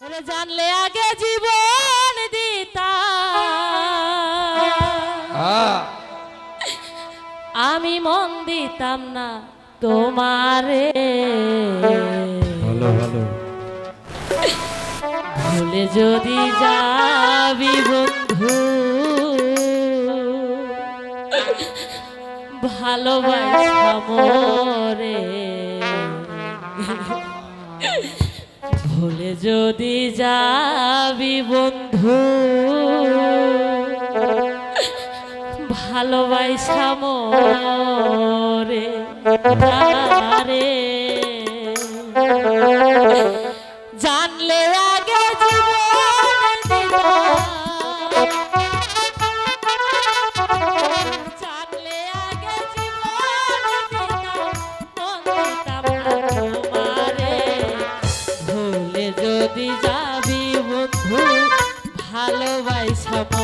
তাহলে জানলে আগে জীবন দিতা আমি মন দিতাম না তোমারে। ভালো ভালো। ভুলে যদি যাবি বন্ধু। ভালোবাসা মরে ভুলে যদি যাবি বন্ধু ভালোবাসা মরে রে।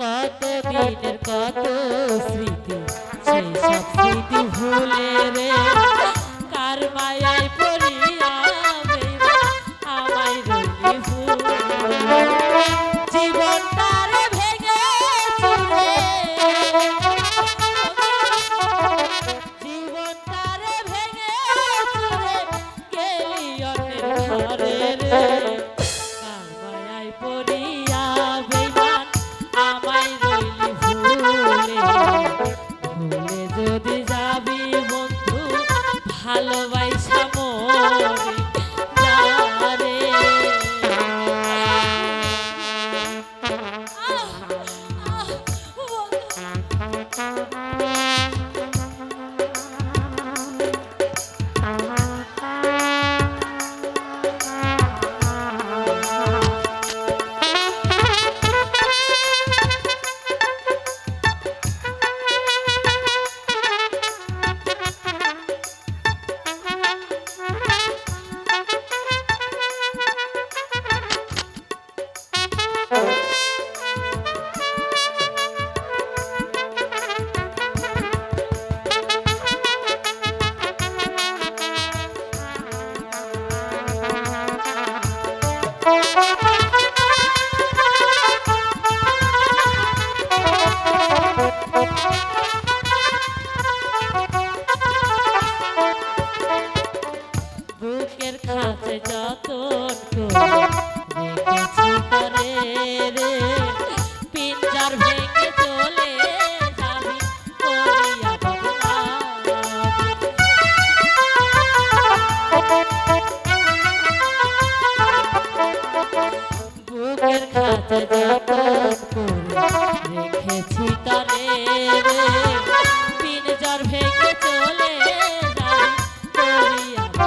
কত দিনের কত স্মৃতি? সেই সব স্মৃতি ভুলে রে, কার মায়ায় পড়িয়া আমায় রঙে জীবনটা ভেঙে জীবনটা ভেঙে গেলি অনেক ঘরে রে। কার মায়ায় পড়ি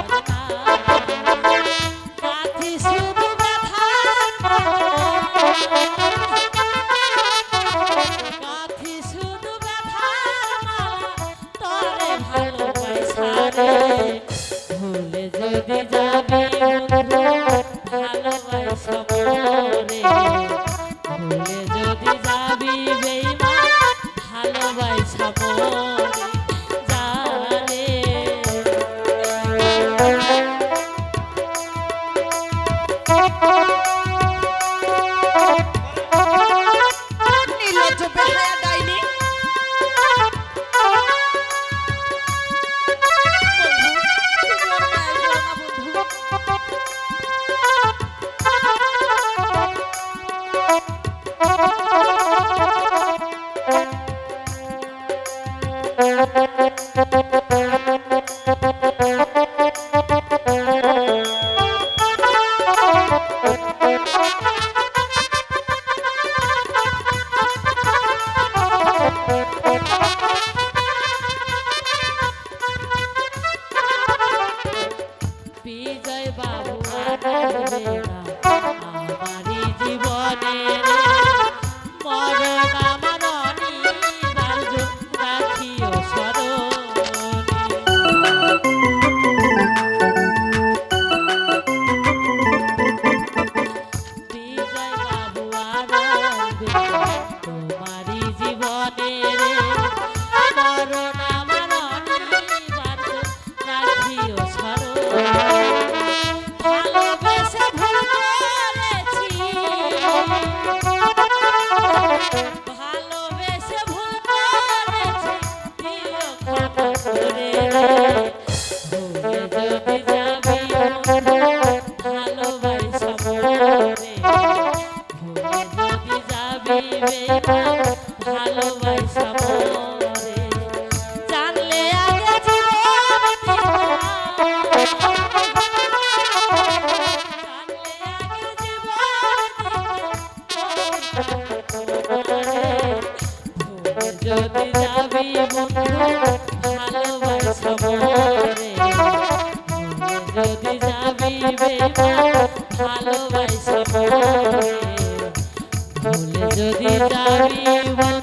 Bye-bye. যাবে বন্ধু ভালোবাসো মরে যদি যাবি ভালোবাসো যদি যাবি